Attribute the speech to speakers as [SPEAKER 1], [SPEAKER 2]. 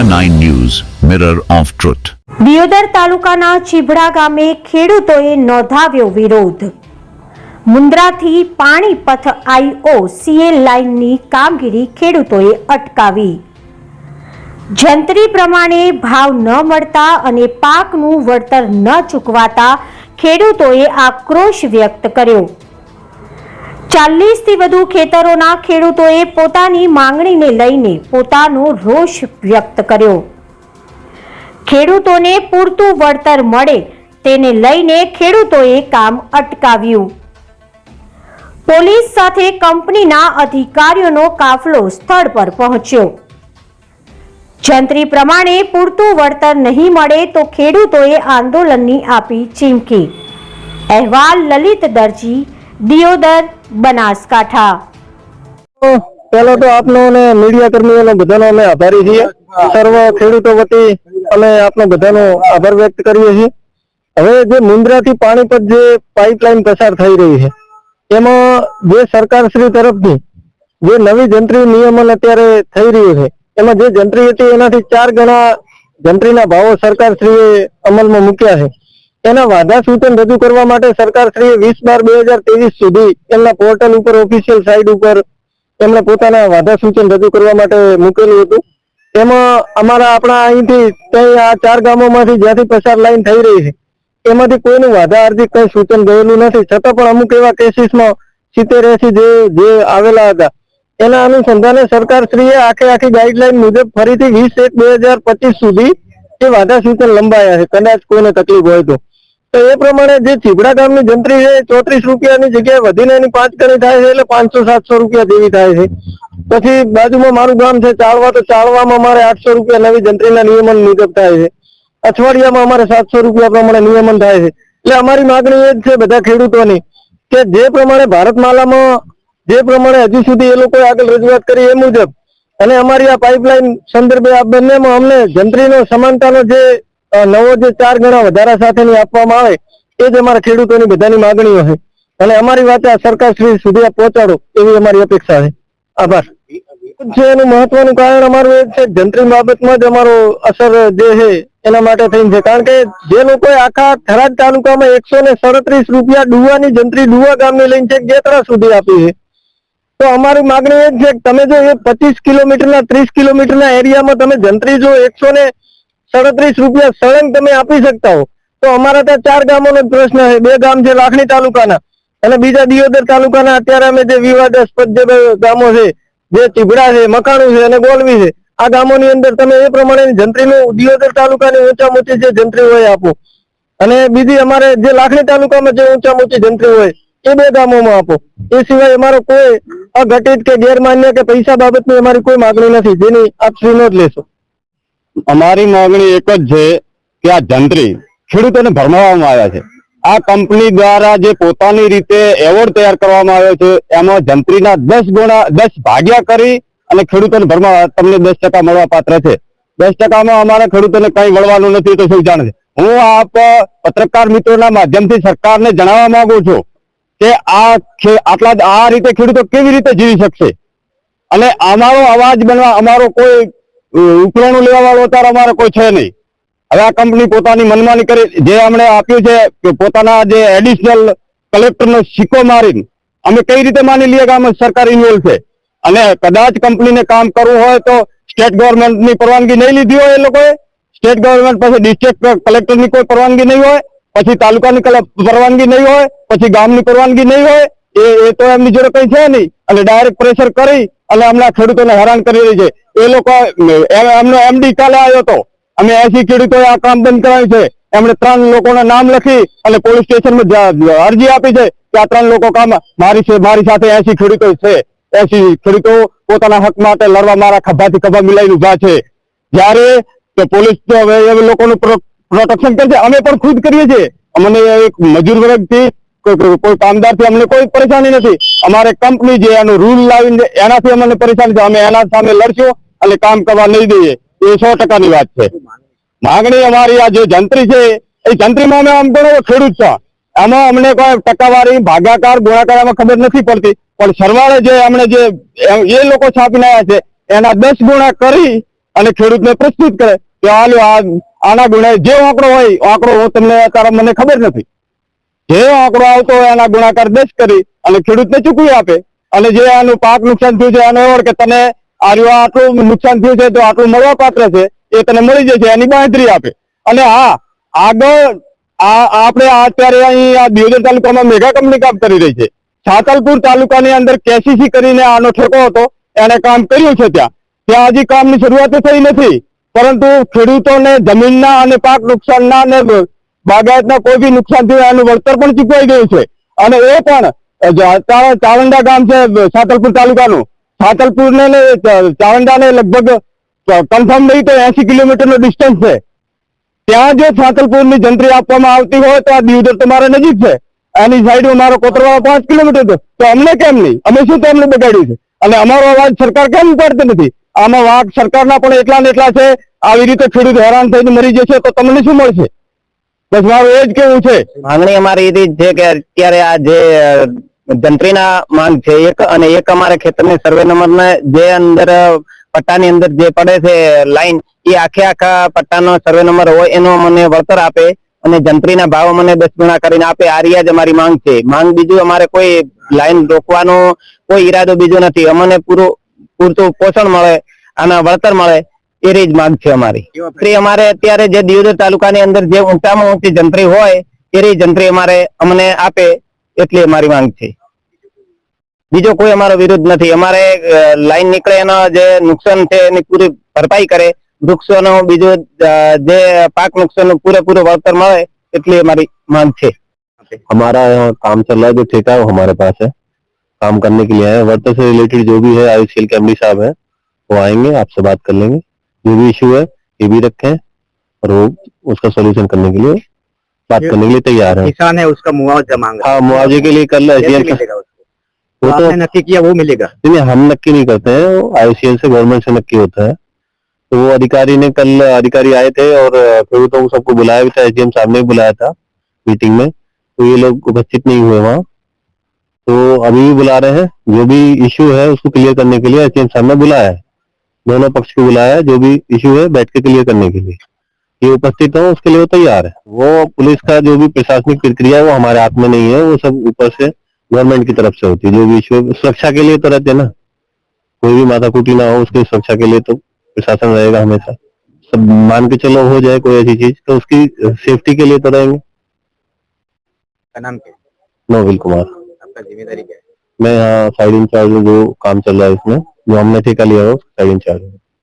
[SPEAKER 1] India 9 news, mirror of truth.
[SPEAKER 2] Deodar તાલુકાના ચીભડા ગામે ખેડૂતોએ નોંધાવ્યો વિરોધ. મુન્દ્રાથી પાણીપથ આઈઓ સીએ લાઇનની કામગીરી ખેડૂતોએ અટકાવી. જંત્રી પ્રમાણે ભાવ ન મળતા અને પાકનું વળતર ન ચૂકવાતા ખેડૂતોએ આક્રોશ વ્યક્ત કર્યો. ચાલીસથી વધુ ખેતરોના ખેડૂતોએ પોતાની માંગણીને લઈને પોતાનો રોષ વ્યક્ત કર્યો. ખેડૂતોને પૂરતું વળતર મળે તેને લઈને ખેડૂતોએ કામ અટકાવ્યું. પોલીસ સાથે કંપનીના અધિકારીઓનો કાફલો સ્થળ પર પહોંચ્યો. જંત્રી પ્રમાણે પૂરતું વળતર નહીં મળે તો ખેડૂતોએ આંદોલનની આપી ચીમકી. અહેવાલ લલિત દરજી દિયોદર બનાસકાંઠા.
[SPEAKER 3] પેલો તો આપનો અને મીડિયા કર્મીઓનો બધાનો અમે આભારી છીએ. સર્વ ખેડૂતો વતી અમે આપનો બધાનો આભાર વ્યક્ત કરીએ છીએ. હવે જે મુન્દ્રાથી પાણીપત જે પાઇપલાઇન પસાર થઈ રહી છે, એમાં જે સરકારશ્રી તરફથી જે નવી જંત્રી નિયમન અત્યારે થઈ રહ્યું છે, એમાં જે જંત્રી હતી એનાથી ચાર ગણા જંત્રીના ભાવો સરકાર શ્રીએ અમલમાં મૂક્યા છે. એના વાધા સૂચન રજૂ કરવા માટે સરકારશ્રીએ વીસ બાર બે હજાર ત્રેવીસ સુધી એમના પોર્ટલ ઉપર ઓફિશિયલ સાઇટ ઉપર એમણે પોતાના વાધા સૂચન રજૂ કરવા માટે મૂકેલું હતું. એમાં અમારા આપણા અહીંથી ત્યાં આ ચાર ગામોમાંથી જ્યાંથી પસાર લાઈન થઈ રહી છે, એમાંથી કોઈનું વાધા અરજી કઈ સૂચન ગયેલું નથી. છતાં પણ અમુક એવા કેસીસમાં સિત્તેર એસી જે જે આવેલા હતા, એના અનુસંધાને સરકારશ્રીએ આખે આખી ગાઈડલાઈન મુજબ ફરીથી વીસ એક બે હજાર પચીસ સુધી એ વાધા સૂચન લંબાયા છે. કદાચ કોઈને તકલીફ હોય તો. તો એ પ્રમાણે જે ચીબડા ગામની જંત્રી છે ચોત્રીસ રૂપિયાની જગ્યાએ વધીને એની પાંચ ગણી થાય છે, એટલે પાંચસો, સાતસો રૂપિયા જેવી થાય છે. પછી બાજુમાં મારું ગામ છે, ચાળવા, તો ચાળવામાં અમારે આઠસો રૂપિયા નવી જંત્રીના નિયમન મુજબ થાય છે. અઠવાડિયામાં અમારે સાતસો રૂપિયા પ્રમાણે નિયમન થાય છે. એટલે અમારી માગણી એ જ છે બધા ખેડૂતોની, કે જે પ્રમાણે ભારતમાલામાં, જે પ્રમાણે હજુ સુધી એ લોકોએ આગળ રજૂઆત કરી એ મુજબ, અને અમારી આ પાઇપલાઇન સંદર્ભે આ બંનેમાં અમને જંત્રીનો સમાનતાનો જે નવો જે ચાર ગણા વધારા સાથેની આપવામાં આવે, એ જ અમારા ખેડૂતોની બધાની માગણીઓ છે. અને અમારી વાત આ સરકારશ્રી સુધી પહોંચાડો, એવી અમારી અપેક્ષા છે. આભાર. છે એનું મહત્વનું કારણ અમારું એ છે, જંત્રી બાબતમાં જ અમારો અસર જે છે, એના માટે થઈને છે. કારણ કે જે લોકોએ આખા થરાદ તાલુકામાં એકસો ને સડત્રીસ રૂપિયા ડુવાની જંત્રી ડુવા ગામની લઈને છે ગેતરા સુધી આપી છે. તો અમારી માગણી એ છે કે તમે જો એ પચીસ કિલોમીટરના, ત્રીસ કિલોમીટરના એરિયામાં તમે જંત્રી જો એકસો ને સડત્રીસ રૂપિયા સળંગ તમે આપી શકતા હો. તો અમારા ત્યાં ચાર ગામોનો પ્રશ્ન છે. બે ગામ છે લાખણી તાલુકાના અને બીજા દિયોદર તાલુકાના અત્યારે અમે જે વિવાદાસ્પદ જે ગામો છે, જે ચીબડા છે મકાણું છે અને ગોલવી છે, આ ગામોની અંદર તમે એ પ્રમાણેની જંત્રીનું દિયોદર તાલુકાની ઊંચા ઊંચી જે જંત્રી હોય આપો. અને બીજી અમારે જે લાખણી તાલુકામાં જે ઊંચા ઊંચી જંત્રી હોય, એ બે ગામોમાં આપો. એ સિવાય અમારો કોઈ અઘટિત કે ગેરમાન્ય કે પૈસા બાબતની અમારી કોઈ માગણી નથી. જેની આપ શ્રીનો જ લેશો.
[SPEAKER 4] અમારી માંગણી એક જ છે કે આ જંત્રી ખેડૂતોને ભરમાવવામાં આવ્યા છે. આ કંપની દ્વારા જે પોતાની રીતે એવોર્ડ તૈયાર કરવામાં આવ્યો છે, એમાં જંત્રીના દસ ગુણા, દસ ભાગ્યા કરી અને ખેડૂતોને ભરમા તમને દસ ટકા મળવા પાત્ર છે. દસ ટકામાં અમારા ખેડૂતોને કઈ વળવાનું નથી તો શું જાણે છે? હું આપ પત્રકાર મિત્રોના માધ્યમથી સરકારને જણાવવા માંગુ છું કે આ આટલા, આ રીતે ખેડૂતો કેવી રીતે જીવી શકશે? અને અમારો અવાજ બનવા, અમારો કોઈ અ, ઉકલાણું લેવા વાળો અત્યારે અમારે કોઈ છે નહીં. હવે આ કંપની પોતાની મનમાની કરી જે અમને આપ્યું છે કે પોતાના જે એડિશનલ કલેક્ટરનો સિક્કો મારીને અમે કઈ રીતે માની લઈએ કે અમે સરકાર ઇન્વોલ્વ છે? અને કદાચ કંપનીને કામ કરવું હોય તો સ્ટેટ ગવર્મેન્ટની પરવાનગી નહીં લીધી હોય એ લોકોએ સ્ટેટ ગવર્મેન્ટ પાસે ડિસ્ટ્રિક્ટ કલેક્ટરની કોઈ પરવાનગી નહીં હોય પછી તાલુકાની પરવાનગી નહીં હોય પછી ગામની પરવાનગી નહીં હોય એ એ તો એમની જોડે કઈ છે નહીં. અને ડાયરેક્ટ પ્રેશર કરી અને હમણાં ખેડૂતોને હેરાન કરી રહી છે. એ લોકો એમ- એમનો એમડી કાલે આવ્યો હતો. અમે એસી ખેડૂતોએ આ કામ બંધ કરાવ્યું છે. એમણે ત્રણ લોકોના નામ લખી અને પોલીસ સ્ટેશનમાં અરજી આપી છે કે આ ત્રણ લોકો કામ મારી મારી સાથે એસી ખેડૂતો છે. એસી ખેડૂતો પોતાના હક માટે લડવા મારા ખભાથી ખભા મિલાઈને ઊભા છે. જ્યારે કે પોલીસ લોકોનું પ્રોટેક્શન કરશે. અમે પણ ખુદ કરીએ છીએ. અમને એક મજૂર વર્ગથી કોઈ કામદારથી અમને કોઈ પરેશાની નથી. અમારે કંપની જે એનો રૂલ લાવીને એનાથી અમને પરેશાની છે, અમે એના સામે લડશું અને કામ કરવા નહીં દઈએ. એ સો ટકાની વાત છે. માગણી અમારી આ જે જંત્રી છે, એ જંત્રીમાં અમે આમ ગણો ખેડૂત છે. આમાં અમને કોઈ ટકાવારી, ભાગાકાર, ગુણાકાર એમાં ખબર નથી પડતી. પણ સરવાળે જે અમને જે એ લોકો છાપીને આવ્યા છે, એના દસ ગુણા કરી અને ખેડૂતને પ્રસ્તુત કરે. કે આ, આના ગુણા જે આંકડો હોય, આંકડો હું તમને અત્યારે મને ખબર નથી. જે આંકડો આવતો હોય એના ગુણાકાર દસ કરી અને ખેડૂતને ચૂકવી આપે. અને જે આનું પાક નુકસાન થયું છે, એને કે તને આર્યો આટલું નુકસાન થયું છે, તો આટલું મળવા પાત્ર છે, એ તને મળી જશે, એની બાંધરી આપે. અને હા, આગળ આ આપણે અત્યારે અહીં આ દિયોદર તાલુકામાં મેગા કંપની કામ કરી રહી છે. છાતલપુર તાલુકાની અંદર કેસીસી કરીને આનો ઠેકો હતો એને કામ કર્યું છે ત્યાં. ત્યાં હજી કામની શરૂઆત થઈ નથી, પરંતુ ખેડૂતોને જમીનના અને પાક નુકસાનના અને બાગાયતના કોઈ બી નુકસાન થયું, એનું વળતર પણ ચૂકવાઈ ગયું છે. અને એ પણ ચાવંડા ગામ છે, સાતલપુર તાલુકાનું સાતલપુર ને ને ચાવંડા ને લગભગ કન્ફર્મ નહીં તો એસી કિલોમીટર નો ડિસ્ટન્સ છે. ત્યાં જો સાતલપુરની જંત્રી આપવામાં આવતી હોય, તો આ દિવદર તમારે નજીક છે. એની સાઈડમાં મારો કોતરવાળો પાંચ કિલોમીટર હતો. તો અમને કેમ નહીં? અમે શું તમને બગાડ્યું છે? અને અમારો અવાજ સરકાર કેમ ઉપાડતી નથી? આમાં વાઘ સરકારના પણ એટલા ને એટલા છે. આવી રીતે ખેડૂત હેરાન થઈને મરી જશે તો તમને શું મળશે? બસ મારું એ જ કેવું છે.
[SPEAKER 5] માંગણી અમારી એ છે કે અત્યારે આ જે જંત્રીના માંગ છે, એક અને એક અમારે ખેતરની સર્વે નંબર ને જે અંદર પટ્ટાની અંદર જે પડે છે લાઈન એ આખે આખા પટ્ટાનો સર્વે નંબર હોય એનો મને વળતર આપે અને જંત્રીના ભાવ મને દસ ગણા કરીને આપે. આ રિયાજ અમારી માંગ છે. માંગ બીજું અમારે કોઈ લાઈન રોકવાનો કોઈ ઈરાદો બીજો નથી. અમને પૂરું, પૂરતું પોષણ મળે, આના વળતર મળે. એ રીત માંગ છે અમારી જંત્રી અમારે અત્યારે જે દિયોદર તાલુકાની અંદર જે ઊંચામાં ઊંચી જંત્રી હોય એ રહી જંત્રી અમારે અમને આપે એટલી અમારી માંગ છે બીજો કોઈ અમારો વિરોધ નથી અમારે અ, લાઈન નીકળે એનો જે નુકસાન છે એની પૂરી ભરપાઈ કરે વૃક્ષોનો બીજો અ, જે પાક નુકસાનનું પૂરેપૂરું વળતર મળે એટલી અમારી માંગ છે
[SPEAKER 4] हमारा यहाँ काम चल रहा है जो ठेका है वो हमारे पास है काम करने के लिए आए हैं वर्तर से रिलेटेड जो भी है आयुष के एमडी साहब है वो आएंगे आपसे बात कर लेंगे जो भी इश्यू है ये भी रखें और वो उसका सोल्यूशन करने के लिए बात करने के लिए तैयार है।
[SPEAKER 6] किसान है उसका मुआवजा मांगा।
[SPEAKER 4] हाँ मुआवजे के लिए
[SPEAKER 6] कैसे
[SPEAKER 4] एसडीएम वो
[SPEAKER 6] तो नक्की किया वो मिलेगा।
[SPEAKER 4] नहीं हम नक्की नहीं करते हैं आईसीएल से गवर्नमेंट से नक्की होता है। तो वो अधिकारी ने कल अधिकारी आए थे और फिर तो सबको बुलाया भी था एसडीएम साहब ने भी बुलाया था मीटिंग में। तो ये लोग उपस्थित नहीं हुए वहाँ। तो अभी भी बुला रहे हैं जो भी इश्यू है उसको क्लियर करने के लिए एसडीएम साहब ने बुलाया है। दोनों पक्ष को बुलाया है जो भी इश्यू है बैठ के क्लियर करने के लिए। ये उपस्थित हो उसके लिए वो तैयार है। वो पुलिस का जो भी प्रशासनिक प्रक्रिया है वो हमारे हाथ में नहीं है वो सब ऊपर से गवर्नमेंट की तरफ़ से होती है। जो भी इश्यू सुरक्षा के लिए तो रहते हैं ना। कोई भी माता माथाकूटी ना हो उसकी सुरक्षा के लिए तो प्रशासन रहेगा हमेशा। सब मान के चलो हो जाए कोई ऐसी चीज़ तो उसकी सेफ्टी के लिए तो रहेंगे।
[SPEAKER 6] का नाम क्या है?
[SPEAKER 4] कुमार।
[SPEAKER 6] आपका ज़िम्मेदारी क्या है?
[SPEAKER 4] मैं यहाँ साइड इंचार्ज जो काम चल रहा है इसमें। యు అమ్నైతే కలియో తగ్గించాలి